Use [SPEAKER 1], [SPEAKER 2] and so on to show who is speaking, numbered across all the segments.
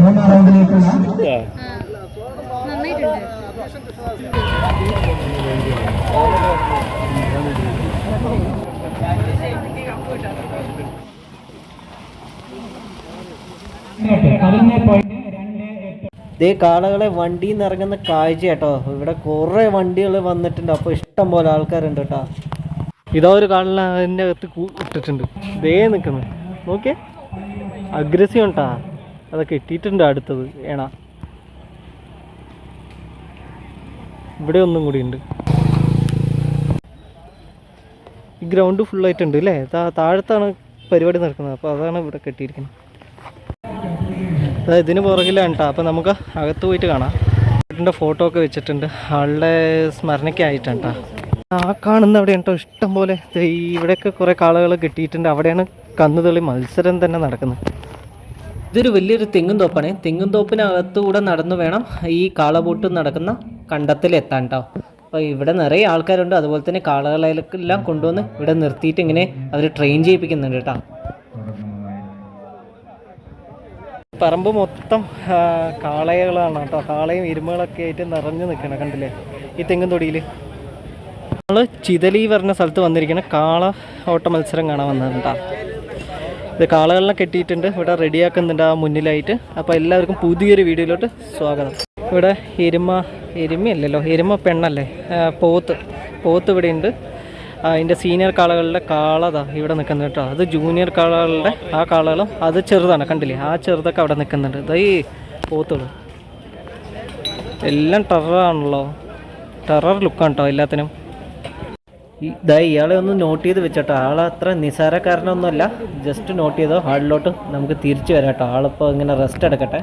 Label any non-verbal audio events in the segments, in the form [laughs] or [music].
[SPEAKER 1] മൂന്നാം റൗണ്ടിലേക്കുള്ള
[SPEAKER 2] ഇതേ കാളകളെ വണ്ടിയിൽ നിന്ന് ഇറങ്ങുന്ന കാഴ്ച കേട്ടോ. ഇവിടെ കുറേ വണ്ടികൾ വന്നിട്ടുണ്ട്. അപ്പോൾ ഇഷ്ടം പോലെ ആൾക്കാരുണ്ട് കേട്ടോ. ഇതാ ഒരു കാളിനെ അതിന്റെ അകത്ത് ഇട്ടിട്ടുണ്ട്. ദേ നിൽക്കുന്നു നോക്കിയേ. അഗ്രസീവ് ഉണ്ടാ? അതൊക്കെ ഇട്ടിട്ടുണ്ട് അടുത്തത് ഏണ. ഇവിടെ ഒന്നും കൂടി ഉണ്ട്. ഈ ഗ്രൗണ്ട് ഫുള്ളായിട്ടുണ്ട് അല്ലേ? താഴത്താണ് പരിപാടി നടക്കുന്നത്. അപ്പോൾ അതാണ് ഇവിടെ കെട്ടിയിരിക്കുന്നത്. അതായത് ഇതിന് പുറകിലാണ് കേട്ടോ അപ്പോൾ നമുക്ക് അകത്ത് പോയിട്ട് കാണാം. ചേട്ടന്റെ ഫോട്ടോ ഒക്കെ വെച്ചിട്ടുണ്ട്. ആളുടെ സ്മരണയ്ക്കായിട്ടാണ് കേട്ടോ ആ കാണുന്ന അവിടെയാണ്? കേട്ടോ ഇഷ്ടം പോലെ. ഇവിടെയൊക്കെ കുറേ കാളുകൾ കിട്ടിയിട്ടുണ്ട്. അവിടെയാണ് കന്നുതളി മത്സരം തന്നെ നടക്കുന്നത് ഇതൊരു വലിയൊരു തെങ്ങും തോപ്പാണ്. തെങ്ങും തോപ്പിനകത്തുകൂടെ നടന്നു വേണം ഈ കാളബോട്ട് നടക്കുന്ന കണ്ടത്തിലെത്താൻ കേട്ടോ അപ്പോൾ ഇവിടെ നിറയെ ആൾക്കാരുണ്ട്. അതുപോലെ തന്നെ കാളകളെല്ലാം കൊണ്ടുവന്ന് ഇവിടെ നിർത്തിയിട്ട് ഇങ്ങനെ അവർ ട്രെയിൻ ചെയ്യിപ്പിക്കുന്നുണ്ട് കേട്ടോ പറമ്പ് മൊത്തം കാളയകളാണ് കാളകളാണ് കേട്ടോ കാളയും ഇരുമകളൊക്കെ ആയിട്ട് നിറഞ്ഞു നിൽക്കണം കണ്ടില്ലേ? ഈ തെങ്ങും തൊടിയിൽ നമ്മൾ ചിതലി പറഞ്ഞ സ്ഥലത്ത് വന്നിരിക്കുന്ന കാള ഓട്ട മത്സരം കാണാൻ വന്നത് കേട്ടോ ഇത് കാളകളിലെ കെട്ടിയിട്ടുണ്ട്. ഇവിടെ റെഡിയാക്കുന്നുണ്ട് ആ മുന്നിലായിട്ട്. അപ്പോൾ എല്ലാവർക്കും പുതിയൊരു വീഡിയോയിലോട്ട് സ്വാഗതം. ഇവിടെ എരുമ എരുമയല്ലല്ലോ? എരുമ പെണ്ണല്ലേ? പോത്ത്. പോത്ത് ഇവിടെ ഉണ്ട്. അതിന്റെ സീനിയർ കാളകളുടെ കാളതാ ഇവിടെ നിൽക്കുന്നത് കേട്ടോ. അത് ജൂനിയർ കാളകളുടെ ആ കാളകളും അത് ചെറുതാണ് കണ്ടില്ലേ? ആ ചെറുതൊക്കെ അവിടെ നിൽക്കുന്നുണ്ട്. ഈ പോത്തുകൾ. എല്ലാം ടെററാണല്ലോ. ടെറർ ലുക്കാണ് കേട്ടോ എല്ലാത്തിനും. ഇതാ ഇയാളെ ഒന്ന് നോട്ട് ചെയ്ത് വെച്ചോട്ടോ. ആളെ അത്ര നിസാരക്കാരനൊന്നുമല്ല. ജസ്റ്റ് നോട്ട് ചെയ്തോ ഹാളിലോട്ട് നമുക്ക് തിരിച്ചു വരാം കേട്ടോ. ആളിപ്പോൾ ഇങ്ങനെ റെസ്റ്റ് എടുക്കട്ടെ.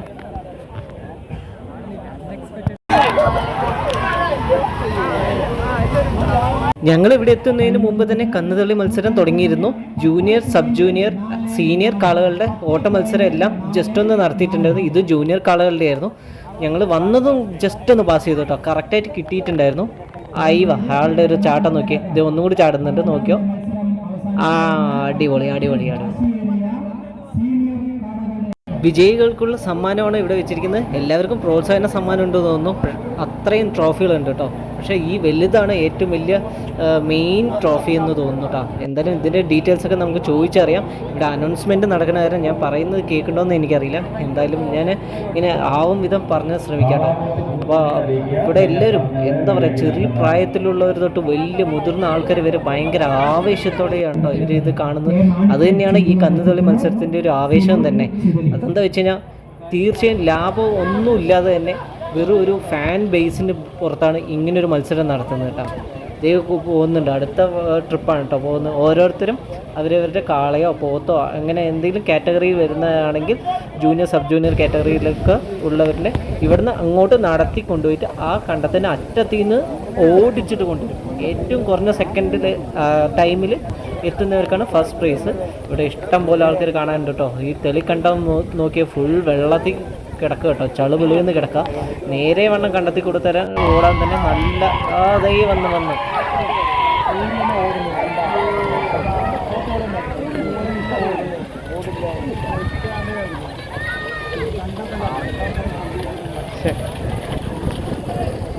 [SPEAKER 2] ഞങ്ങൾ ഇവിടെ എത്തുന്നതിന് മുമ്പ് തന്നെ കന്നുതള്ളി മത്സരം തുടങ്ങിയിരുന്നു. ജൂനിയർ സബ് ജൂനിയർ സീനിയർ കാളുകളുടെ ഓട്ട മത്സരം എല്ലാം ജസ്റ്റ് ഒന്ന് നടത്തിയിട്ടുണ്ടായിരുന്നു ഇത് ജൂനിയർ കാളുകളുടെ ആയിരുന്നു ഞങ്ങൾ വന്നതും ജസ്റ്റ് ഒന്ന് പാസ് ചെയ്തു കേട്ടോ. കറക്റ്റായിട്ട് കിട്ടിയിട്ടുണ്ടായിരുന്നു. അയവ അയാളുടെ ഒരു ചാട്ടം നോക്കിയേ ഇത് ഒന്നും കൂടി ചാടുന്നുണ്ട്. നോക്കിയോ? ആ അടിപൊളി അടിപൊളി അടിപൊളി. വിജയികൾക്കുള്ള സമ്മാനമാണ് ഇവിടെ വെച്ചിരിക്കുന്നത്. എല്ലാവർക്കും പ്രോത്സാഹന സമ്മാനം ഉണ്ടെന്ന് തോന്നുന്നു. അത്രയും ട്രോഫികളുണ്ട് കേട്ടോ. പക്ഷേ ഈ വലുതാണ് ഏറ്റവും വലിയ മെയിൻ ട്രോഫി എന്ന് തോന്നുന്നു കേട്ടോ എന്തായാലും ഇതിന്റെ ഡീറ്റെയിൽസ് ഒക്കെ നമുക്ക് ചോദിച്ചറിയാം. ഇവിടെ അനൗൺസ്മെന്റ് നടക്കുന്ന കാര്യം ഞാൻ പറയുന്നത് കേൾക്കണ്ടോന്ന് എനിക്കറിയില്ല. എന്തായാലും ഞാൻ ഇങ്ങനെ ആവും വിധം പറഞ്ഞ് ശ്രമിക്കാം അപ്പോൾ ഇവിടെ എല്ലാവരും എന്താ പറയുക ചെറിയ പ്രായത്തിലുള്ളവർ തൊട്ട് വലിയ മുതിർന്ന ആൾക്കാർ വരെ ഭയങ്കര ആവേശത്തോടെയാണ് കേട്ടോ ഇവർ ഇത് കാണുന്നത്. അത് തന്നെയാണ് ഈ കന്നുതള്ളി മത്സരത്തിന്റെ ഒരു ആവേശം തന്നെ. അതെന്താ വെച്ച് കഴിഞ്ഞാൽ തീർച്ചയായും ലാഭം ഒന്നും ഇല്ലാതെ തന്നെ വെറും ഒരു ഫാൻ ബേസിന് പുറത്താണ് ഇങ്ങനൊരു മത്സരം നടത്തുന്നത് കേട്ടോ കു- പോകുന്നുണ്ട്. അടുത്ത ട്രിപ്പാണ് കേട്ടോ പോകുന്നത്. ഓരോരുത്തരും അവരവരുടെ കാളയോ പോത്തോ അങ്ങനെ എന്തെങ്കിലും കാറ്റഗറിയിൽ വരുന്നതാണെങ്കിൽ ജൂനിയർ സബ് ജൂനിയർ കാറ്റഗറിയിലൊക്കെ ഉള്ളവരുടെ ഇവിടുന്ന് അങ്ങോട്ട് നടത്തി കൊണ്ടുപോയിട്ട് ആ കണ്ടത്തിന്റെ അറ്റത്തിൽ നിന്ന് ഓടിച്ചിട്ട് കൊണ്ടുവരും. ഏറ്റവും കുറഞ്ഞ സെക്കൻഡിൽ ടൈമിൽ എത്തുന്നവർക്കാണ് ഫസ്റ്റ് പ്രൈസ് ഇവിടെ ഇഷ്ടം പോലെ ആൾക്കാർ കാണാനുണ്ട് കേട്ടോ ഈ തെളിക്കണ്ടം നോക്കിയ ഫുൾ വെള്ളത്തിൽ കിടക്കുക കേട്ടോ. ചളു വിളിയെന്ന് കിടക്കുക നേരെ വണ്ണം കണ്ടെത്തി കൊടുത്തരാൻ ഓടാൻ തന്നെ നല്ല ദൈ വന്ന് വന്ന്.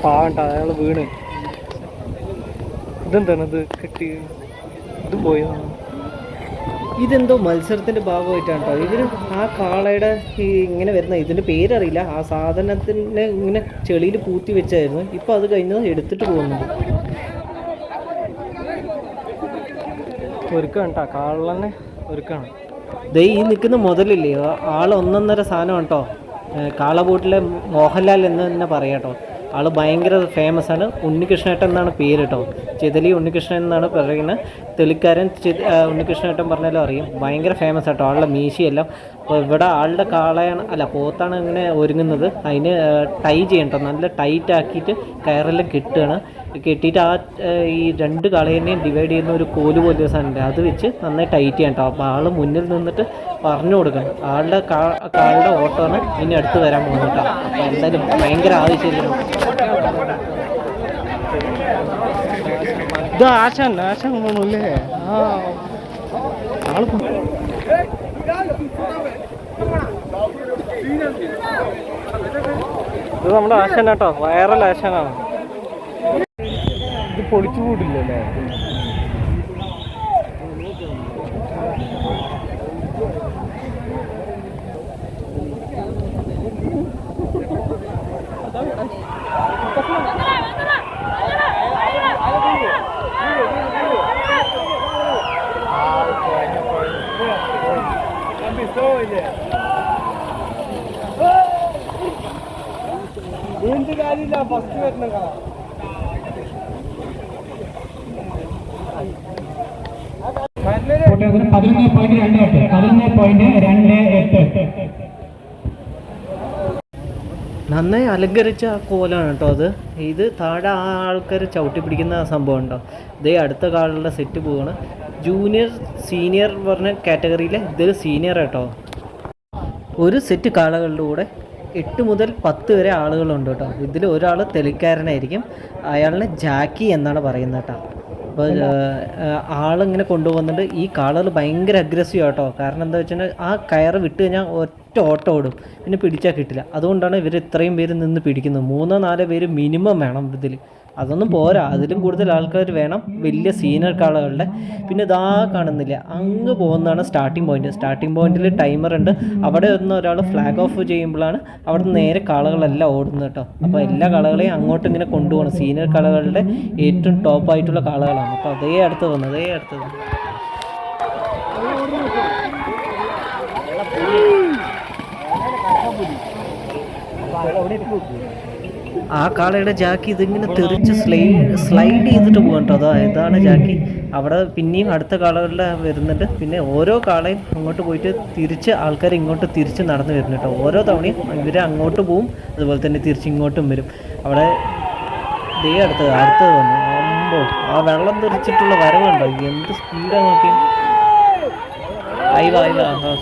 [SPEAKER 2] പാവണ്ട അയാൾ വീണ്. ഇതെന്താണ് ഇത് കെട്ടി ഇത് പോയോ? ഇതെന്തോ മത്സരത്തിന്റെ ഭാഗമായിട്ടാണ് കേട്ടോ ഇവർ ആ കാളയുടെ ഈ ഇങ്ങനെ വരുന്ന ഇതിന്റെ പേരറിയില്ല. ആ സാധനത്തിന് ഇങ്ങനെ ചെളിയിൽ പൂത്തി വെച്ചായിരുന്നു. ഇപ്പൊ അത് കഴിഞ്ഞ് എടുത്തിട്ട് പോകുന്നുണ്ട്. ഒരുക്കാണ് കേട്ടോ കാളനെ ഒരുക്കാണ്. ദേ ഈ നിൽക്കുന്ന മുതലില്ലേ? ആൾ ഒന്നൊന്നര സാധനം കേട്ടോ കാളബോട്ടിലെ മോഹൻലാൽ എന്ന് തന്നെ പറയാം കേട്ടോ ആൾ ഭയങ്കര ഫേമസ് ആണ്. ഉണ്ണികൃഷ്ണേട്ടൻ എന്നാണ് പേര് കേട്ടോ ചെതലി ഉണ്ണികൃഷ്ണൻ എന്നാണ് പറയുന്നത് തെളിക്കാരൻ. ഉണ്ണികൃഷ്ണേട്ടൻ പറഞ്ഞാലും അറിയും. ഭയങ്കര ഫേമസ് ആട്ടോ. ആളുടെ മീശയെല്ലാം. അപ്പോൾ ഇവിടെ ആളുടെ കാളയാണ് അല്ല പോത്താണ് ഇങ്ങനെ ഒരുങ്ങുന്നത് അതിന് ടൈ ചെയ്യണ്ട നല്ല ടൈറ്റ് ആക്കിയിട്ട് കയറെല്ലാം കെട്ടുകയാണ് കെട്ടിയിട്ട് ആ ഈ രണ്ട് കളയെന്നെയും ഡിവൈഡ് ചെയ്യുന്ന ഒരു കോൽ പോലെ സാധനമുണ്ട് അത് വെച്ച് നന്നായി ടൈറ്റ് ചെയ്യണ്ട കേട്ടോ അപ്പോൾ ആൾ മുന്നിൽ നിന്നിട്ട് പറഞ്ഞു കൊടുക്കണം ആളുടെ കാ- കാളുടെ ഓട്ടമാണ് ഇനി അടുത്ത് വരാൻ പോകുന്നത് കേട്ടോ അപ്പോൾ എന്തായാലും ഭയങ്കര ആവശ്യമില്ല ഇത് ആശാൻ ആശാൻ ആ ആൾ പോ- ഇത് നമ്മുടെ ആശാനാട്ടോ വൈറൽ ആശാനാണ്. ഇത് പൊളിച്ചു കൂട്ടില്ലല്ലേ?
[SPEAKER 1] കോട്ടയത്തിന് പതിനൊന്ന് പോയിന്റ് രണ്ട് എട്ട്. പതിനൊന്ന് പോയിന്റ് രണ്ട് എട്ട്.
[SPEAKER 2] നന്നായി അലങ്കരിച്ച ആ കോലാണ് കേട്ടോ അത്. ഇത് താഴെ ആ ആൾക്കാർ ചവിട്ടി പിടിക്കുന്ന ആ സംഭവം ഉണ്ടോ ഇതേ അടുത്ത കാളുടെ സെറ്റ് പോവാണ്. ജൂനിയർ സീനിയർ പറഞ്ഞ കാറ്റഗറിയിലെ ഇത് സീനിയർ കേട്ടോ ഒരു സെറ്റ് കാളകളുടെ കൂടെ എട്ട് മുതൽ പത്ത് വരെ ആളുകളുണ്ട് കേട്ടോ. ഇതിൽ ഒരാൾ തെളിക്കാരനായിരിക്കും. അയാളിനെ ജാക്കി എന്നാണ് പറയുന്നത് കേട്ടോ. അപ്പോൾ ആളിങ്ങനെ കൊണ്ടുപോകുന്നുണ്ട് ഈ കാളുകൾ ഭയങ്കര അഗ്രസീവ് ആട്ടോ. കാരണം എന്താ വെച്ചാൽ ആ കയറ് വിട്ട് കഴിഞ്ഞാൽ ഒറ്റ ഓട്ടം ഓടും. പിന്നെ പിടിച്ചാൽ കിട്ടില്ല. അതുകൊണ്ടാണ് ഇവർ ഇത്രയും പേര് നിന്ന് പിടിക്കുന്നത്. മൂന്നോ നാലോ പേര് മിനിമം വേണം ഇതിൽ അതൊന്നും പോരാ. അതിലും കൂടുതൽ ആൾക്കാർ വേണം വലിയ സീനിയർ കാളുകളുടെ പിന്നെ ഇതാ കാണുന്നില്ല. അങ്ങ് പോകുന്നതാണ് സ്റ്റാർട്ടിംഗ് പോയിന്റ് സ്റ്റാർട്ടിംഗ് പോയിന്റിൽ ടൈമർ ഉണ്ട്. അവിടെ ഒന്ന് ഒരാൾ ഫ്ലാഗ് ഓഫ് ചെയ്യുമ്പോഴാണ് അവിടെ നേരെ കാളകളെല്ലാം ഓടുന്നത് കേട്ടോ. അപ്പോൾ എല്ലാ കാളകളെയും അങ്ങോട്ട് ഇങ്ങനെ കൊണ്ടുപോകണം. സീനിയർ കാളകളുടെ ഏറ്റവും ടോപ്പ് ആയിട്ടുള്ള കാളകളാണ്. അപ്പോൾ അതേ അടുത്ത് വന്നു. അതേ അടുത്ത് വന്നു. ആ കാളയുടെ ജാക്കി ഇതിങ്ങനെ തെറിച്ച് സ്ലൈഡ് സ്ലൈഡ് ചെയ്തിട്ട് പോകണ്ടോ അതാ ഇതാണ് ജാക്കി. അവിടെ പിന്നെയും അടുത്ത കാളകളുടെ വരുന്നുണ്ട്. പിന്നെ ഓരോ കാളയും അങ്ങോട്ട് പോയിട്ട് തിരിച്ച് ആൾക്കാർ ഇങ്ങോട്ട് തിരിച്ച് നടന്ന് വരുന്നുണ്ട് ഓരോ തവണയും ഇവർ അങ്ങോട്ട് പോവും അതുപോലെ തന്നെ തിരിച്ച് ഇങ്ങോട്ടും വരും. അവിടെ ദേ അടുത്തത് അടുത്തത് വന്നു. അമ്പോ ആ വെള്ളം തെറിച്ചിട്ടുള്ള വരവുണ്ടോ എന്ത് സ്പീഡാണ് നോക്കി അയവ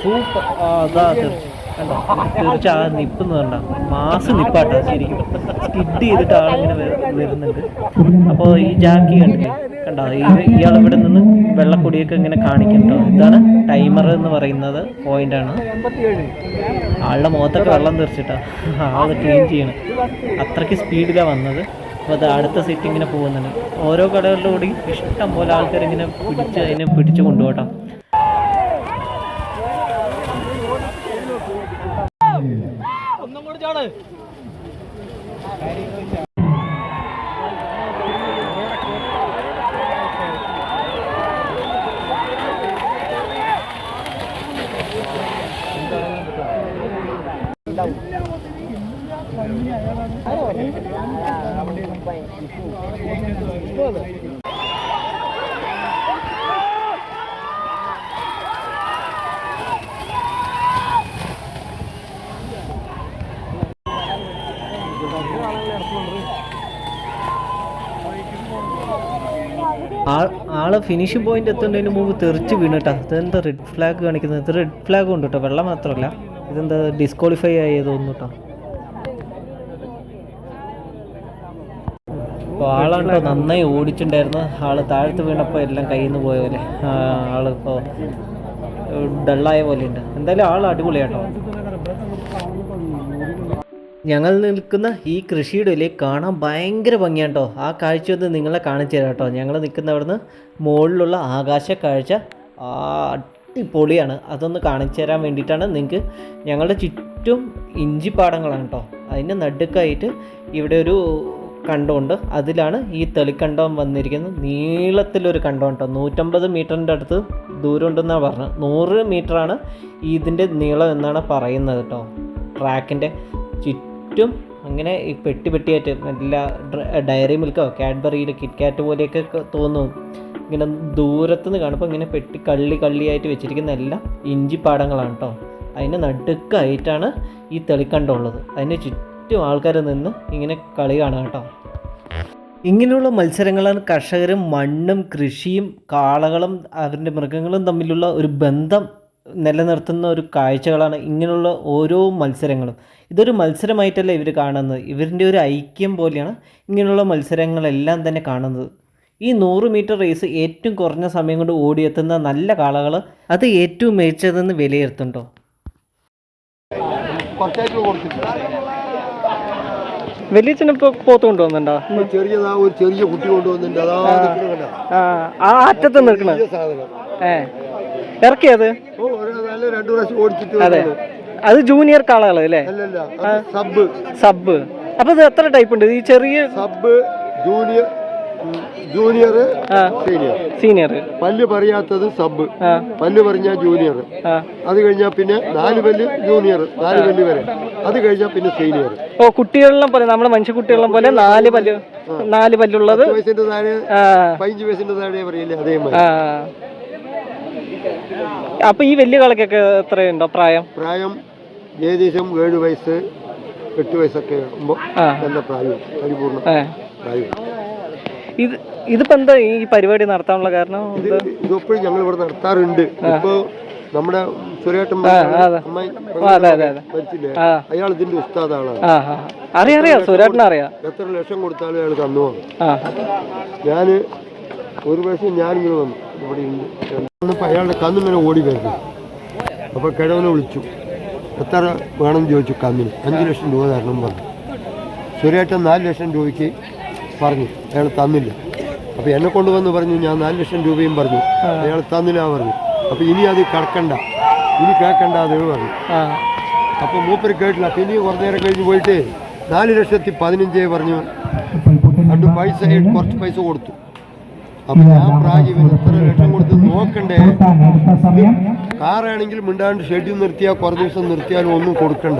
[SPEAKER 2] സൂപ്പർ. അതാ തെറിച്ചു കണ്ടോ? തെറിച്ച് ആ നിപ്പെന്ന് മാസ് നിപ്പാട്ടാ ശരിക്കും. സ്കിഡ് ചെയ്തിട്ട് ആളിങ്ങനെ വര- വരുന്നുണ്ട്. അപ്പോൾ ഈ ജാക്കി കണ്ടില്ലേ? കണ്ടോ? ഈ ഇയാൾ ഇവിടെ നിന്ന് വെള്ളക്കൊടിയൊക്കെ ഇങ്ങനെ കാണിക്കുന്നുണ്ടോ ഇതാണ് ടൈമർ എന്ന് പറയുന്നത്. പോയിന്റ് പോയിന്റാണ് ആളുടെ മുഖത്തൊക്കെ വെള്ളം തെറിച്ചിട്ടാ. ആൾ ക്ലീൻ ചെയ്യണം. അത്രയ്ക്ക് സ്പീഡിലാണ് വന്നത്. അപ്പോൾ അത് അടുത്ത സെറ്റ് ഇങ്ങനെ പോകുന്നുണ്ട്. ഓരോ കടകളിലൂടെയും കൂടി ഇഷ്ടം പോലെ ആൾക്കാർ ഇങ്ങനെ പിടിച്ച് അതിനെ പിടിച്ച് കൊണ്ടുപോട്ടോ Very good. ആൾ ഫിനിഷിംഗ് പോയിന്റ് എത്തുന്നതിന് മുമ്പ് തെറിച്ച് വീണിട്ടാ. ഇതെന്താ റെഡ് ഫ്ലാഗ് കാണിക്കുന്നത്? ഇത് റെഡ് ഫ്ലാഗ് ഉണ്ട് കേട്ടോ വെള്ളം മാത്രമല്ല ഇതെന്താ ഡിസ്ക്വാളിഫൈ ആയി തോന്നുന്നു കേട്ടോ അപ്പോൾ ആളാണ്ടോ? നന്നായി ഓടിച്ചിട്ടുണ്ടായിരുന്നു. ആൾ താഴത്ത് വീണപ്പോൾ എല്ലാം കയ്യിൽ നിന്ന് പോയ പോലെ ആ, ആൾ ഇപ്പോൾ ഡള്ളായ പോലെ ഉണ്ട് എന്തായാലും ആൾ അടിപൊളിയാട്ടോ. ഞങ്ങൾ നിൽക്കുന്ന ഈ കൃഷിയുടെ ഇടയിൽ കാണാൻ ഭയങ്കര ഭംഗിയാണ് കേട്ടോ ആ കാഴ്ച ഒന്ന് നിങ്ങളെ കാണിച്ചു തരാം കേട്ടോ ഞങ്ങൾ നിൽക്കുന്ന അവിടുന്ന് മുകളിലുള്ള ആകാശ കാഴ്ച അടിപൊളിയാണ്. അതൊന്ന് കാണിച്ചു തരാൻ വേണ്ടിയിട്ടാണ് നിങ്ങൾക്ക് ഞങ്ങളുടെ ചുറ്റും ഇഞ്ചിപ്പാടങ്ങളാണ് കേട്ടോ അതിന്റെ നടുക്കായിട്ട് ഇവിടെ ഒരു കണ്ടമുണ്ട് അതിലാണ് ഈ തെളിക്കണ്ടം വന്നിരിക്കുന്നത്. നീളത്തിലൊരു കണ്ടം കേട്ടോ നൂറ്റമ്പത് മീറ്ററിന്റെ അടുത്ത് ദൂരം ഉണ്ടെന്നാണ് പറഞ്ഞത്. നൂറ് മീറ്ററാണ് ഇതിന്റെ നീളം എന്നാണ് പറയുന്നത് കേട്ടോ ട്രാക്കിന്റെ ചുറ്റും അങ്ങനെ ഈ പെട്ടി പെട്ടിയായിട്ട് എല്ലാ ഡയറി മിൽക്കോ കാഡ്ബറിയിൽ കിറ്റ്കാറ്റ് പോലെയൊക്കെ തോന്നും. ഇങ്ങനെ ദൂരത്തുനിന്ന് കാണുമ്പോൾ ഇങ്ങനെ പെട്ടി കള്ളി കള്ളിയായിട്ട് വെച്ചിരിക്കുന്ന എല്ലാം ഇഞ്ചിപ്പാടങ്ങളാണ് കേട്ടോ അതിന് നടുക്കായിട്ടാണ് ഈ തെളിക്കണ്ടുള്ളത് അതിന് ചുറ്റും ആൾക്കാർ നിന്ന് ഇങ്ങനെ കളി കാണാം കേട്ടോ ഇങ്ങനെയുള്ള മത്സരങ്ങളാണ് കർഷകരും മണ്ണും കൃഷിയും കാളകളും അവരുടെ മൃഗങ്ങളും തമ്മിലുള്ള ഒരു ബന്ധം നിലനിർത്തുന്ന ഒരു കാഴ്ചകളാണ് ഇങ്ങനെയുള്ള ഓരോ മത്സരങ്ങളും. ഇതൊരു മത്സരമായിട്ടല്ല ഇവർ കാണുന്നത്? ഇവരിന്റെ ഒരു ഐക്യം പോലെയാണ് ഇങ്ങനെയുള്ള മത്സരങ്ങളെല്ലാം തന്നെ കാണുന്നത്. ഈ നൂറ് മീറ്റർ റേസ് ഏറ്റവും കുറഞ്ഞ സമയം കൊണ്ട് ഓടിയെത്തുന്ന നല്ല കാളകൾ അത് ഏറ്റവും മികച്ചതെന്ന് വിലയിരുത്തുന്നുണ്ടോ? വലിയച്ഛനിപ്പോൾ പോത്ത് കൊണ്ടുവന്നുണ്ടോ
[SPEAKER 3] ചെറിയതാ ഒരു ചെറിയ കുട്ടി കൊണ്ടുവന്നിട്ടുണ്ട്?
[SPEAKER 2] ആ. അറ്റത്ത് നിൽക്കണ ഏ. ഇറക്കിയത്?
[SPEAKER 3] ഓ
[SPEAKER 2] അതെ. അത് ജൂനിയർ കാളകൾ അല്ലേ?
[SPEAKER 3] സബ്
[SPEAKER 2] സബ് അപ്പൊ ഇത് എത്ര ടൈപ്പ് ഉണ്ട്? ഈ ചെറിയ
[SPEAKER 3] sub junior junior senior
[SPEAKER 2] senior
[SPEAKER 3] പല്ല് പറയാത്തത് സബ് പല്ല് പറഞ്ഞ ജൂനിയർ അത് കഴിഞ്ഞാൽ പിന്നെ നാല് പല്ല് ജൂനിയർ നാല് പല്ല് വരെ. അത് കഴിഞ്ഞാൽ പിന്നെ സീനിയർ
[SPEAKER 2] ഓ കുട്ടികളിലും പോലെ നമ്മുടെ മനുഷ്യ കുട്ടികളിലും പോലെ നാല് പല്ല് നാല് പല്ലുള്ളത്
[SPEAKER 3] വയസ്സിന്റെ താഴെ പതിനഞ്ച് വയസ്സിന്റെ താഴെ പറയില്ലേ അതേമാതിരി.
[SPEAKER 2] അപ്പൊ ഈ വലിയ കളക്കൊക്കെ എത്രയുണ്ടോ പ്രായം?
[SPEAKER 3] പ്രായം ഏകദേശം ഏഴ് വയസ്സ് എട്ട് വയസ്സൊക്കെ നല്ല പ്രായം
[SPEAKER 2] പരിപൂർണ
[SPEAKER 3] പ്രായം
[SPEAKER 2] ഇത് ഇതിപ്പോ എന്താ ഈ പരിപാടി നടത്താനുള്ള കാരണം?
[SPEAKER 3] ഇതൊപ്പോഴും ഞങ്ങൾ ഇവിടെ നടത്താറുണ്ട്. ഇപ്പോ നമ്മുടെ സുരേട്ടൻ മരിച്ചില്ലേ? അയാൾ ഇതിന്റെ ഉസ്താദാണ്
[SPEAKER 2] അറിയാം അറിയാം. സുരേട്ടനെ അറിയാം
[SPEAKER 3] എത്ര ലക്ഷം കൊടുത്താലും അയാൾ തന്നു ഞാൻ ഒരു പ്രാവശ്യം ഞാനിങ്ങനെ വന്നു. ഇവിടെ ഉണ്ട് വന്നപ്പോൾ അയാളുടെ കന്നിങ്ങനെ ഓടി വരുന്നു. അപ്പോൾ കിഴവനെ വിളിച്ചു. എത്ര വേണം ചോദിച്ചു കന്നിന് അഞ്ച് ലക്ഷം രൂപ തരണം പറഞ്ഞു. സുരേട്ടൻ നാല് ലക്ഷം രൂപയ്ക്ക് പറഞ്ഞു. അയാൾ തന്നില്ല. അപ്പോൾ എന്നെ കൊണ്ടുവന്ന് പറഞ്ഞു ഞാൻ നാല് ലക്ഷം രൂപയും പറഞ്ഞു. അയാൾ തന്നില്ല പറഞ്ഞു. അപ്പോൾ ഇനി അത് കിടക്കണ്ട ഇനി കേൾക്കണ്ട അത് പറഞ്ഞു. അപ്പോൾ മൂപ്പര് കേട്ടില്ല. പിന്നെ കുറച്ച് നേരം കഴിഞ്ഞ് പോയിട്ട് നാല് ലക്ഷത്തി പതിനഞ്ചേ പറഞ്ഞു രണ്ട് പൈസ കുറച്ച് പൈസ കൊടുത്തു. അപ്പൊ ഞാൻ പ്രാഗ് ഇവൻ ഇത്ര ലക്ഷം കൊടുത്ത് നോക്കണ്ടേ?
[SPEAKER 1] അടുത്ത സമയം.
[SPEAKER 3] കാറാണെങ്കിൽ മിണ്ടാണ്ട് ഷെഡിൽ നിർത്തിയാൽ കുറേ ദിവസം നിർത്തിയാലും ഒന്നും കൊടുക്കണ്ട.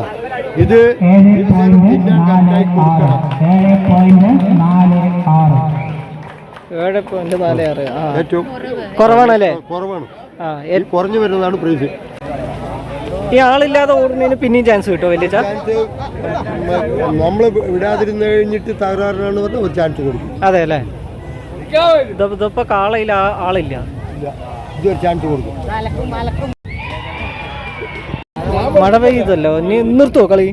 [SPEAKER 3] ഇത് തിന്നാൻ കറക്റ്റായി കൊടുക്കണം. ഏറ്റവും
[SPEAKER 2] കുറവാണല്ലേ?
[SPEAKER 3] കുറവാണ്.
[SPEAKER 2] ആ
[SPEAKER 3] കുറഞ്ഞു വരുന്നതാണ് പ്രീസ്.
[SPEAKER 2] ഈ ആളില്ലാതെ ഓടുന്നതിന് പിന്നെയും ചാൻസ് കിട്ടോ വലിയ
[SPEAKER 3] ചാൻസ് നമ്മൾ വിടാതിരുന്ന് കഴിഞ്ഞിട്ട് തകരാറിലാണ് പറഞ്ഞാൽ ഒരു ചാൻസ് കൊടുക്കും.
[SPEAKER 2] അതെ അല്ലേ? ഇതിപ്പോ ആളില്ല. മഴ പെയ്തല്ലോ ഇനി നിർത്തുവോ കളി?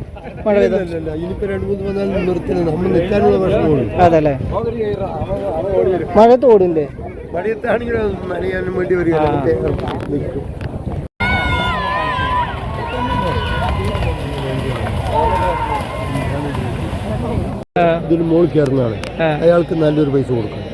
[SPEAKER 2] മഴ പെയ്ത?
[SPEAKER 3] ഇല്ല, ഇല്ല, ഇനിയിപ്പോ രണ്ട് മൂന്ന് വന്നാൽ നിർത്തുന്നത് നമ്മൾ നിൽക്കാനുള്ള പ്രശ്നമുള്ളൂ.
[SPEAKER 2] അതെ അല്ലേ മഴയത്ത് ഓടില്ലേ?
[SPEAKER 3] മഴയത്താണെങ്കിൽ നനയാനും വേണ്ടി വരിക. ഇതിന് മുകളിൽ കയറുന്നതാണ്. അയാൾക്ക് നല്ലൊരു പൈസ കൊടുക്കണം.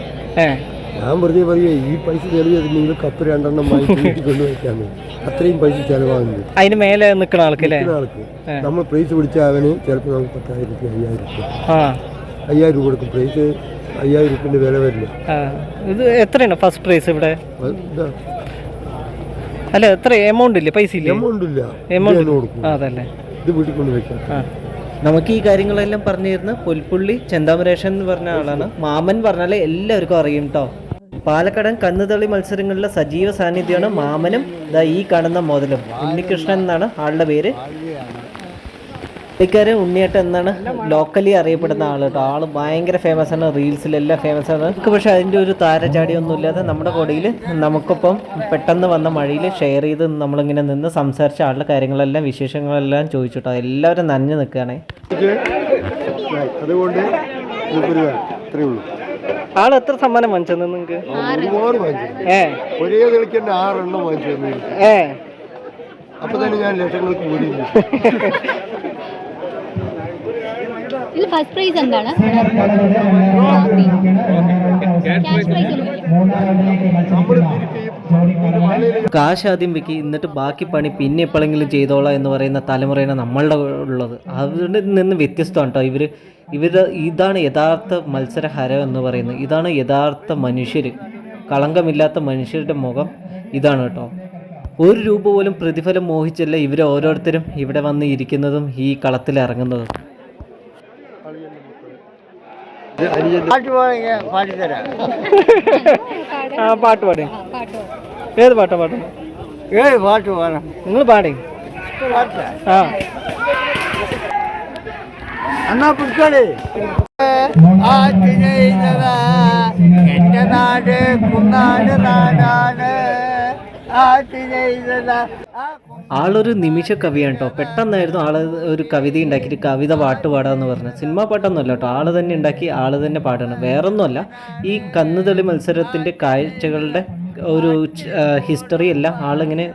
[SPEAKER 3] ഞാൻ വെറുതെ പറയുക ഈ പൈസ ചെലവിൽ കപ്പ് രണ്ടെണ്ണം വാങ്ങി [laughs] വീട്ടിൽ കൊണ്ടുവയ്ക്കാന്ന് അത്രയും പൈസ ചെലവാകുന്നത്
[SPEAKER 2] അതിന് മേലെ നിൽക്കണ
[SPEAKER 3] ആൾക്ക് ആൾക്ക്. നമ്മൾ പ്രൈസ് പിടിച്ചാൽ അവന് ചിലപ്പോൾ നമുക്ക് പത്തായിരം രൂപ അയ്യായിരം രൂപ. അയ്യായിരം രൂപ കൊടുക്കും. പ്രൈസ് അയ്യായിരം രൂപന്റെ വില വരില്ല
[SPEAKER 2] ഇത് എത്രയാണ് ഫസ്റ്റ് പ്രൈസ് ഇവിടെ? അല്ല എത്ര എമൗണ്ട് ഇല്ല? പൈസ ഇല്ല?
[SPEAKER 3] എമൗണ്ട് ഇല്ല.
[SPEAKER 2] എമൗണ്ട്
[SPEAKER 3] കൊടുക്കും.
[SPEAKER 2] അതല്ലേ.
[SPEAKER 3] ഇത് വീട്ടിൽ കൊണ്ട് വെക്കാം
[SPEAKER 2] ആ. നമുക്ക് ഈ കാര്യങ്ങളെല്ലാം പറഞ്ഞിരുന്ന പുൽപ്പുള്ളി ചെന്താമരേഷൻ എന്ന് പറഞ്ഞ ആളാണ്. മാമൻ പറഞ്ഞാൽ എല്ലാവർക്കും അറിയും കേട്ടോ പാലക്കാടൻ കന്നുതളി മത്സരങ്ങളിലെ സജീവ സാന്നിധ്യമാണ് മാമനും ഈ കാണുന്ന മോതലും. ഉണ്ണികൃഷ്ണൻ എന്നാണ് ആളുടെ പേര്. പുള്ളിക്കാരൻ ഉണ്ണിയേട്ടൻ എന്നാണ് ലോക്കലി അറിയപ്പെടുന്ന ആൾ കേട്ടോ. ആൾ ഭയങ്കര ഫേമസ് ആണ് റീൽസിലെല്ലാം ഫേമസ് ആണ്. നമുക്ക് പക്ഷെ അതിന്റെ ഒരു താരചാടിയൊന്നും ഇല്ലാതെ നമ്മുടെ കൊടിയിൽ നമുക്കൊപ്പം പെട്ടെന്ന് വന്ന മഴയിൽ ഷെയർ ചെയ്ത് നമ്മളിങ്ങനെ നിന്ന് സംസാരിച്ച ആളുടെ കാര്യങ്ങളെല്ലാം വിശേഷങ്ങളെല്ലാം ചോദിച്ചു കേട്ടോ എല്ലാവരും നനഞ്ഞു നിൽക്കുകയാണേ.
[SPEAKER 3] അതുകൊണ്ട്
[SPEAKER 2] ആൾ എത്ര സമ്മാനം നിങ്ങൾക്ക്?
[SPEAKER 3] വാങ്ങിച്ചു.
[SPEAKER 2] ഏ.
[SPEAKER 3] ഒരേ കളിക്കേണ്ട ആറെണ്ണം വാങ്ങിച്ചു തന്നു എനിക്ക്.
[SPEAKER 2] ഏ.
[SPEAKER 3] അപ്പൊ തന്നെ ഞാൻ ലക്ഷങ്ങൾക്ക് [laughs]
[SPEAKER 4] ഫസ്റ്റ് പ്രൈസ് എന്താണ്?
[SPEAKER 2] കാശ് ആദ്യം വെക്കി എന്നിട്ട് ബാക്കി പണി പിന്നെ എപ്പോഴെങ്കിലും ചെയ്തോളാം എന്ന് പറയുന്ന തലമുറയാണ് നമ്മളുടെ ഉള്ളത്. അവിടെ നിന്ന് വ്യത്യസ്തമാണ് കേട്ടോ ഇവർ ഇവർ ഇതാണ് യഥാർത്ഥ മത്സരഹരം എന്ന് പറയുന്നത്. ഇതാണ് യഥാർത്ഥ മനുഷ്യർ. കളങ്കമില്ലാത്ത മനുഷ്യരുടെ മുഖം ഇതാണ് കേട്ടോ ഒരു രൂപ പോലും പ്രതിഫലം മോഹിച്ചല്ല ഇവർ ഓരോരുത്തരും ഇവിടെ വന്ന് ഇരിക്കുന്നതും ഈ കളത്തിൽ ഇറങ്ങുന്നതും. പാട്ട് പാടി
[SPEAKER 4] പാട്ടോ
[SPEAKER 2] ഏത് പാട്ടാ പാടുന്നത്
[SPEAKER 3] ഏയ് പാട്ട് വേണം
[SPEAKER 2] നിങ്ങൾ പാടി ആ
[SPEAKER 3] എന്നാ പിടിച്ചോളേ എന്റെ നാട് കുന്നാട് നാടാണ്
[SPEAKER 2] ആളൊരു നിമിഷ കവിയാണ് കേട്ടോ പെട്ടെന്നായിരുന്നു ആൾ ഒരു കവിത ഉണ്ടാക്കിയിട്ട് കവിത പാട്ട് പാടാന്ന് പറഞ്ഞത്. സിനിമ പാട്ടൊന്നുമല്ല കേട്ടോ ആൾ തന്നെ ഉണ്ടാക്കി ആൾ തന്നെ പാടണം. വേറൊന്നുമല്ല ഈ കന്നുതളി മത്സരത്തിന്റെ കാഴ്ചകളുടെ ഒരു ഹിസ്റ്ററി എല്ലാം ആളിങ്ങനെ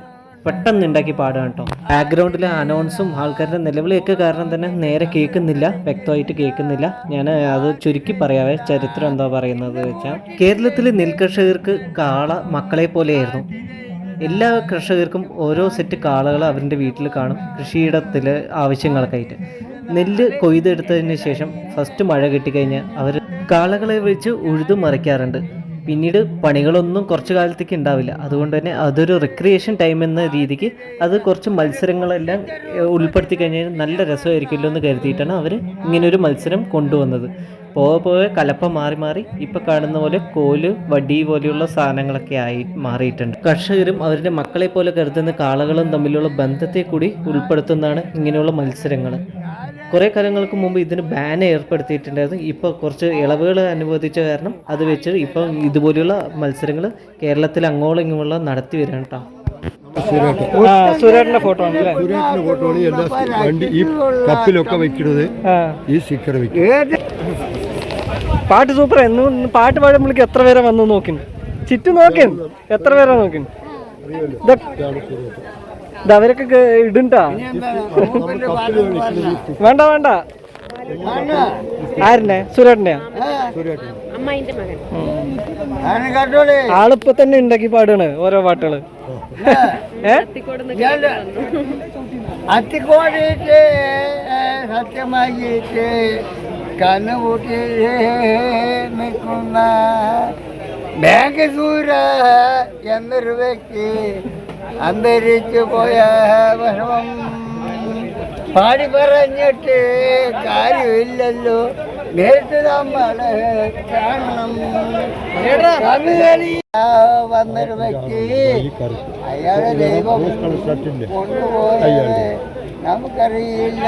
[SPEAKER 2] പെട്ടെന്ന് ഉണ്ടാക്കി പാടുകയാണ് കേട്ടോ ബാക്ക്ഗ്രൗണ്ടിലെ അനൗൺസും ആൾക്കാരുടെ നിലവിളിയൊക്കെ കാരണം തന്നെ നേരെ കേൾക്കുന്നില്ല വ്യക്തമായിട്ട് കേൾക്കുന്നില്ല. ഞാൻ അത് ചുരുക്കി പറയാവേ. ചരിത്രം എന്താ പറയുന്നത് വെച്ചാൽ കേരളത്തിലെ നെൽകർഷകർക്ക് കാള മക്കളെ പോലെയായിരുന്നു. എല്ലാ കർഷകർക്കും ഓരോ സെറ്റ് കാളകൾ അവരുടെ വീട്ടിൽ കാണും കൃഷിയിടത്തിൽ ആവശ്യങ്ങൾക്കായിട്ട് നെല്ല് കൊയ്തെടുത്തതിന് ശേഷം ഫസ്റ്റ് മഴ കിട്ടിക്കഴിഞ്ഞാൽ അവർ കാളകളെ വെച്ച് ഉഴുതു മറിക്കാറുണ്ട്. പിന്നീട് പണികളൊന്നും കുറച്ച് കാലത്തേക്ക് ഉണ്ടാവില്ല. അതുകൊണ്ട് തന്നെ അതൊരു റിക്രിയേഷൻ ടൈം എന്ന രീതിക്ക് അത് കുറച്ച് മത്സരങ്ങളെല്ലാം ഉൾപ്പെടുത്തി കഴിഞ്ഞാൽ നല്ല രസമായിരിക്കുമല്ലോ എന്ന് കരുതിയിട്ടാണ് അവർ ഇങ്ങനൊരു മത്സരം കൊണ്ടുവന്നത്. പോകെ പോകെ കലപ്പ മാറി മാറി ഇപ്പം കാണുന്ന പോലെ കോൽ വടി പോലെയുള്ള സാധനങ്ങളൊക്കെ ആയി മാറിയിട്ടുണ്ട്. കർഷകരും അവരുടെ മക്കളെ പോലെ കരുതുന്ന കാളകളും തമ്മിലുള്ള ബന്ധത്തെ കൂടി ഉൾപ്പെടുത്തുന്നതാണ് ഇങ്ങനെയുള്ള മത്സരങ്ങൾ കുറേ കാലങ്ങൾക്ക് മുമ്പ് ഇതിന് ബാൻ ഏർപ്പെടുത്തിയിട്ടുണ്ടായിരുന്നു. ഇപ്പോൾ കുറച്ച് ഇളവുകൾ അനുവദിച്ച കാരണം അത് വെച്ച് ഇപ്പം ഇതുപോലെയുള്ള മത്സരങ്ങൾ കേരളത്തിൽ അങ്ങോളം ഇങ്ങോളം നടത്തി വരാണ് കേട്ടോ ഫോട്ടോ
[SPEAKER 3] ഫോട്ടോ ആണ് എല്ലാ വണ്ടി ഈ കപ്പിലൊക്കെ വെക്കുന്നത് ഈ സ്റ്റിക്കർ വെക്കും
[SPEAKER 5] പാട്ട് സൂപ്പർ എന്ന് പാട്ട് പാടുമ്പോഴേക്ക് എത്ര പേരെ വന്നു നോക്കി ചുറ്റും നോക്കി എത്ര പേരെ നോക്കി അവരൊക്കെ ഇടുണ്ടാ? വേണ്ട വേണ്ട. ആരിനെ? സുരേട്ടനെയാ? ആളിപ്പോ തന്നെ ഉണ്ടാക്കി പാടാണ് ഓരോ പാട്ടുകൾ. ഏഹ്
[SPEAKER 6] അത്തിക്കോടിയിട്ട് കണ്ണുകൂട്ടി നിൽക്കുന്ന ബാങ്ക് സൂര എന്നൊരു വ്യക്തി അന്തരിച്ചു പോയ വിഷമം പാടി പറഞ്ഞിട്ട് കാര്യമില്ലല്ലോ. നേരിട്ട് നമ്മളെ കാണണം. വന്നൊരു വ്യക്തി. അയാളെ ദൈവം കൊണ്ടുപോയത് നമുക്കറിയില്ല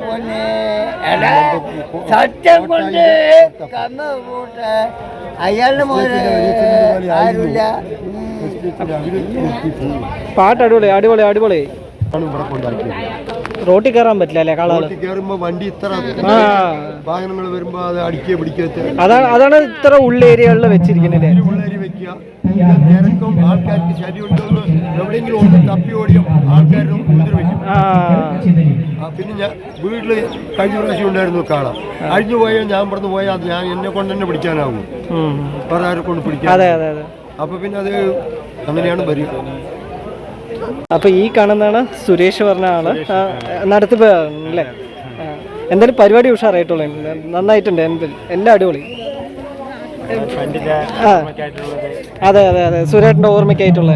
[SPEAKER 6] പൊന്നെ. സത്യം കൊണ്ട് കന്ന് കൂട്ട അയാളുടെ മോനെ ആരുമില്ല.
[SPEAKER 5] പാട്ട് അടിപൊളി അടിപൊളി അടിപൊളി.
[SPEAKER 3] ഇവിടെ കൊണ്ടാക്കിയത്.
[SPEAKER 5] റോട്ടിൽ കയറാൻ പറ്റില്ല അല്ലേ? കളാൾ
[SPEAKER 3] റോട്ടിൽ കയറുമ്പോ വണ്ടി ഇത്ര
[SPEAKER 5] ആ.
[SPEAKER 3] വാഹനങ്ങൾ വരുമ്പോ അത് അടിക്കുക പിടിക്കുക
[SPEAKER 5] അതാണ് അതാണ് ഇത്ര ഉള്ളേരിയകളിൽ വെച്ചിരിക്കുന്നത്
[SPEAKER 3] വെക്കുക. തിരക്കും ആൾക്കാർക്ക് ശരിയുണ്ടെന്ന് എവിടെയെങ്കിലും ഒന്ന് തപ്പി ഓടിയും ആൾക്കാരും മുതിർ വെക്കും.
[SPEAKER 5] ആ.
[SPEAKER 3] ആ, പിന്നെ ഞാൻ വീട്ടിൽ കഴിഞ്ഞ പ്രാവശ്യം ഉണ്ടായിരുന്നു കാണാം. അഴിഞ്ഞു പോയാൽ ഞാൻ പറഞ്ഞു പോയാൽ അത് ഞാൻ എന്നെ കൊണ്ട് തന്നെ പിടിക്കാനാവും.
[SPEAKER 5] ഉം.
[SPEAKER 3] വേറെ ആരെ കൊണ്ട് പിടിക്കാൻ
[SPEAKER 5] അതെ അതെ അതെ.
[SPEAKER 3] അപ്പൊ പിന്നെ അത് അങ്ങനെയാണ് വരിക.
[SPEAKER 5] അപ്പൊ ഈ കാണുന്നതാണ് സുരേഷ് പറഞ്ഞ ആൾ. നടത്തിപ്പ് അല്ലേ? എന്തായാലും പരിപാടി ഉഷാറായിട്ടുള്ളു. നന്നായിട്ടുണ്ട് എന്തായാലും എല്ലാം അടിപൊളി. അതെ അതെ അതെ. സുരേഷിന്റെ ഓർമ്മയ്ക്കായിട്ടുള്ള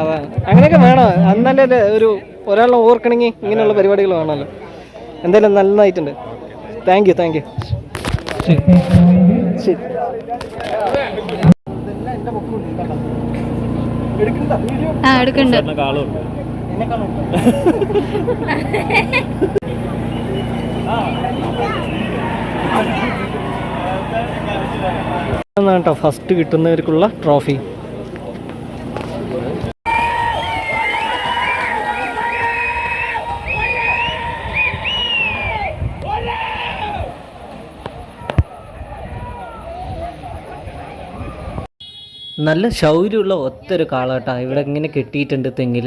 [SPEAKER 5] അതെ അങ്ങനെയൊക്കെ വേണം? അന്നല്ലേ ഒരു ഒരാളെ ഓർക്കണമെങ്കിൽ ഇങ്ങനെയുള്ള പരിപാടികൾ വേണമല്ലോ. എന്തായാലും നന്നായിട്ടുണ്ട്. Thank you thank you. ശരി. ശരി.
[SPEAKER 4] ആ എടുക്കണ്ട്
[SPEAKER 5] കേട്ടോ ഫസ്റ്റ് കിട്ടുന്നവർക്കുള്ള ട്രോഫി
[SPEAKER 2] നല്ല ശൗര്യമുള്ള ഒത്തൊരു കാളാട്ടാ. ഇവിടെ ഇങ്ങനെ കെട്ടിയിട്ടുണ്ട് തെങ്ങിൽ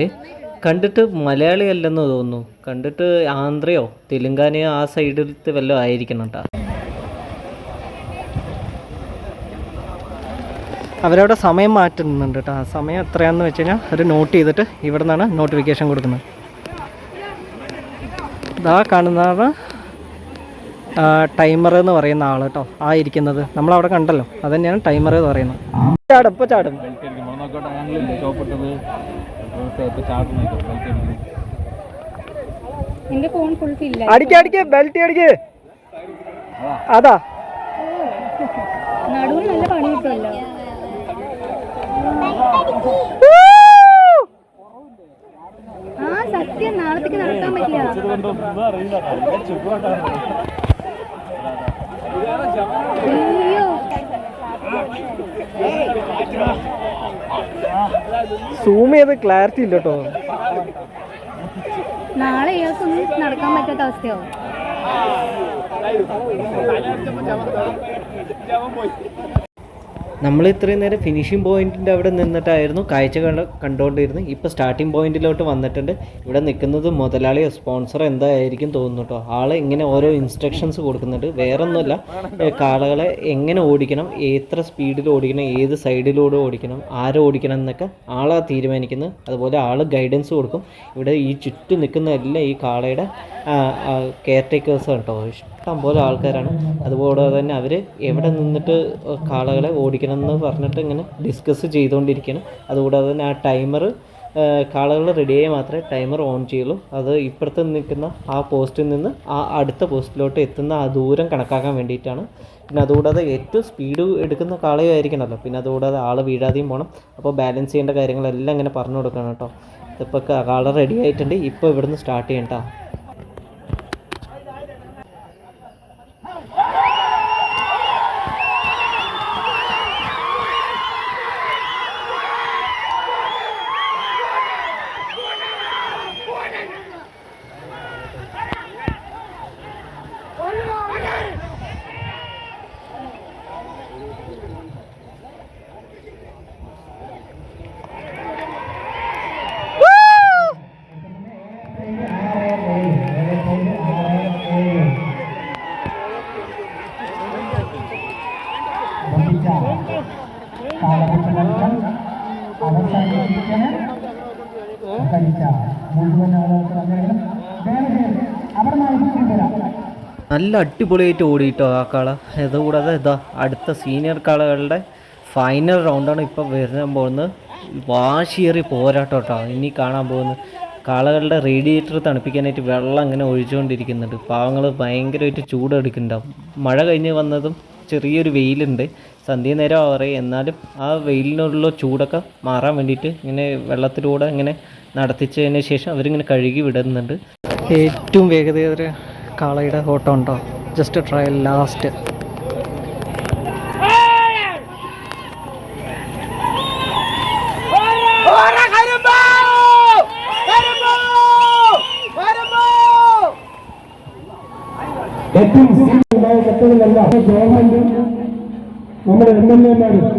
[SPEAKER 2] കണ്ടിട്ട് മലയാളി അല്ലെന്ന് തോന്നുന്നു. കണ്ടിട്ട് ആന്ധ്രയോ തെലുങ്കാനയോ ആ സൈഡിലത്തെ വല്ലതും ആയിരിക്കണം കേട്ടോ
[SPEAKER 5] അവരവിടെ സമയം മാറ്റുന്നുണ്ട് കേട്ടോ ആ സമയം എത്രയാണെന്ന് വെച്ച് കഴിഞ്ഞാൽ അവർ നോട്ട് ചെയ്തിട്ട് ഇവിടെ നിന്നാണ് നോട്ടിഫിക്കേഷൻ കൊടുക്കുന്നത് ഇതാ കാണുന്നതാണ് ടൈമർ എന്ന് പറയുന്ന ആൾ കേട്ടോ ആ ഇരിക്കുന്നത്. നമ്മളവിടെ കണ്ടല്ലോ. അത് തന്നെയാണ് ടൈമർ എന്ന് പറയുന്നത്. ചാടും ഇപ്പൊ ചാടും. അടിക്ക അടിക്ക ബെൽറ്റ് അടിക്ക്. അതാ.
[SPEAKER 4] നടുവിൽ നല്ല പണി കിട്ടുമല്ലോ. ആ സത്യം. നാളത്തേക്ക് നടക്കാൻ പറ്റില്ല. അയ്യോ.
[SPEAKER 5] സൂം ചെയ്ത് ക്ലാരിറ്റി ഇല്ല കേട്ടോ
[SPEAKER 4] നാളെ ഇയാൾക്കൊന്നും നടക്കാൻ പറ്റാത്ത അവസ്ഥയാവും
[SPEAKER 2] നമ്മൾ ഇത്രയും നേരം ഫിനിഷിംഗ് പോയിന്റിന്റെ അവിടെ നിന്നിട്ടായിരുന്നു കാഴ്ച കണ്ട കണ്ടുകൊണ്ടിരുന്നത്. ഇപ്പോൾ സ്റ്റാർട്ടിംഗ് പോയിന്റിലോട്ട് വന്നിട്ടുണ്ട്. ഇവിടെ നിൽക്കുന്നത് മുതലാളി സ്പോൺസർ എന്തായിരിക്കും തോന്നുന്നു കേട്ടോ ആൾ ഇങ്ങനെ ഓരോ ഇൻസ്ട്രക്ഷൻസ് കൊടുക്കുന്നുണ്ട്. വേറൊന്നുമല്ല കാളകളെ എങ്ങനെ ഓടിക്കണം എത്ര സ്പീഡിൽ ഓടിക്കണം ഏത് സൈഡിലൂടെ ഓടിക്കണം ആരെ ഓടിക്കണം എന്നൊക്കെ ആളാ തീരുമാനിക്കുന്നത്. അതുപോലെ ആൾ ഗൈഡൻസ് കൊടുക്കും. ഇവിടെ ഈ ചുറ്റും നിൽക്കുന്ന എല്ലാം ഈ കാളയുടെ കെയർ ടേക്കേഴ്സ് കേട്ടോ ഇഷ്ടം പോലെ ആൾക്കാരാണ്. അതുപോലെ തന്നെ അവർ എവിടെ നിന്നിട്ട് കാളകളെ ഓടിക്കണം എന്ന് പറഞ്ഞിട്ട് ഇങ്ങനെ ഡിസ്കസ് ചെയ്തുകൊണ്ടിരിക്കണം അതുകൂടാതെ തന്നെ ആ ടൈമർ കാളകൾ റെഡിയായി മാത്രമേ ടൈമർ ഓൺ ചെയ്യുള്ളൂ. അത് ഇപ്പുറത്ത് നിൽക്കുന്ന ആ പോസ്റ്റിൽ നിന്ന് ആ അടുത്ത പോസ്റ്റിലോട്ട് എത്തുന്ന ആ ദൂരം കണക്കാക്കാൻ വേണ്ടിയിട്ടാണ്. പിന്നെ അതുകൂടാതെ ഏറ്റവും സ്പീഡ് എടുക്കുന്ന കാളയും ആയിരിക്കണമല്ലോ പിന്നെ അതുകൂടാതെ ആൾ വീഴാതെയും പോകണം അപ്പോൾ ബാലൻസ് ചെയ്യേണ്ട കാര്യങ്ങളെല്ലാം ഇങ്ങനെ പറഞ്ഞു കൊടുക്കണം കേട്ടോ. ഇപ്പോൾ കാള റെഡി ആയിട്ടുണ്ട്. ഇപ്പോൾ ഇവിടുന്ന് സ്റ്റാർട്ട് ചെയ്യണ്ട നല്ല അടിപൊളിയായിട്ട് ഓടിയിട്ടോ ആ കാള. ഇതുകൂടാതെ ഇതാ അടുത്ത സീനിയർ കാളകളുടെ ഫൈനൽ റൗണ്ടാണ് ഇപ്പോൾ വരാൻ പോകുന്നത്. വാശിയേറി പോരാട്ടം കേട്ടോ ഇനി കാണാൻ പോകുന്നത്. കാളകളുടെ റേഡിയേറ്റർ തണുപ്പിക്കാനായിട്ട് വെള്ളം അങ്ങനെ ഒഴിച്ചുകൊണ്ടിരിക്കുന്നുണ്ട്. പാവങ്ങൾ ഭയങ്കരമായിട്ട് ചൂടെടുക്കുന്നുണ്ടാവും മഴ കഴിഞ്ഞ് വന്നതും ചെറിയൊരു വെയിലുണ്ട്. സന്ധ്യ നേരം ആവറേ. എന്നാലും ആ വെയിലിനുള്ള ചൂടൊക്കെ മാറാൻ വേണ്ടിയിട്ട് ഇങ്ങനെ വെള്ളത്തിലൂടെ ഇങ്ങനെ നടത്തിച്ചതിന് ശേഷം അവരിങ്ങനെ കഴുകി വിടുന്നുണ്ട്.
[SPEAKER 5] ഏറ്റവും വേഗതയേറിയ കാളയുടെ ഓട്ടം ഉണ്ടോ? ജസ്റ്റ് ട്രയൽ ലാസ്റ്റ്
[SPEAKER 1] ഏറ്റവും ഉണ്ടായ കത്തുകളെല്ലാം ഗവൺമെന്റും നമ്മുടെ എം എൽ എമാരും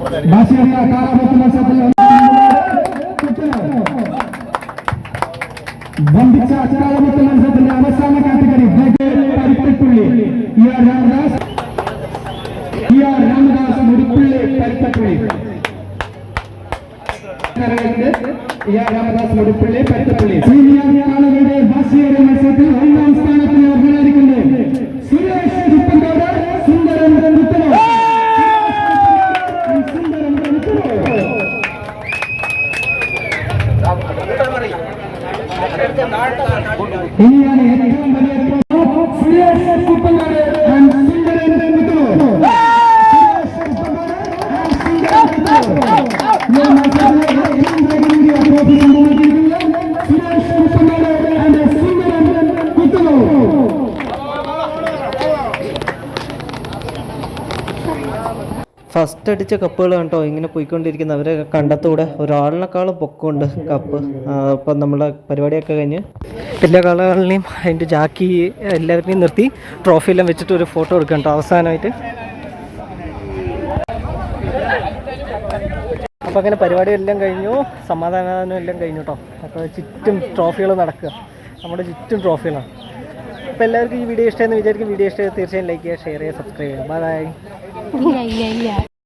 [SPEAKER 1] ಭಾಷೆಯ ಕಾಲಭಕ್ತನ ಸಭೆಯ ಬಂಧಿತ ಅಚರಾಲಭಕ್ತನ ಸಭೆಯ ಅವಸಾನ ಕಾಟಗಾರಿ ಪರಿಪಟ್ಟುಳ್ಳಿ E R Ramadas E R Ramadas ಮುಡುಪುಳ್ಳಿ ಪರಿಪಟ್ಟುಳ್ಳಿ ಇ ಆರ್ ರಾಮದಾಸ್ ಮುಡುಪುಳ್ಳಿ ಪರಿಪಟ್ಟುಳ್ಳಿ ಸೀನಿಯರ್ ಕಾಲಗಡೆ ಭಾಷೆಯ ಮನಸ್ಸಲ್ಲಿ
[SPEAKER 2] ഫസ്റ്റ് അടിച്ച കപ്പുകൾ കണ്ടോ? ഇങ്ങനെ പോയിക്കൊണ്ടിരിക്കുന്ന. അവരെ കണ്ടത്തൂടെ ഒരാളിനേക്കാളും പൊക്കമുണ്ട് കപ്പ്. അപ്പം നമ്മളെ പരിപാടിയൊക്കെ കഴിഞ്ഞ്
[SPEAKER 5] എല്ലാ കളകളിനെയും അതിന്റെ ജാക്കി എല്ലാവരെയും നിർത്തി ട്രോഫിയെല്ലാം വെച്ചിട്ട് ഒരു ഫോട്ടോ എടുക്കാം കേട്ടോ അവസാനമായിട്ട്. അപ്പോൾ അങ്ങനെ പരിപാടിയെല്ലാം കഴിഞ്ഞു. സമാധാനം എല്ലാം കഴിഞ്ഞു കേട്ടോ. അപ്പോൾ ചുറ്റും ട്രോഫികൾ നടക്കുക. നമ്മുടെ ചുറ്റും ട്രോഫികളാണ്. അപ്പോൾ എല്ലാവർക്കും ഈ വീഡിയോ ഇഷ്ടമെന്ന് വിചാരിക്കും. വീഡിയോ ഇഷ്ടമായി തീർച്ചയായും ലൈക്ക് ചെയ്യുക ഷെയർ ചെയ്യുക സബ്സ്ക്രൈബ് ചെയ്യുക. ബൈ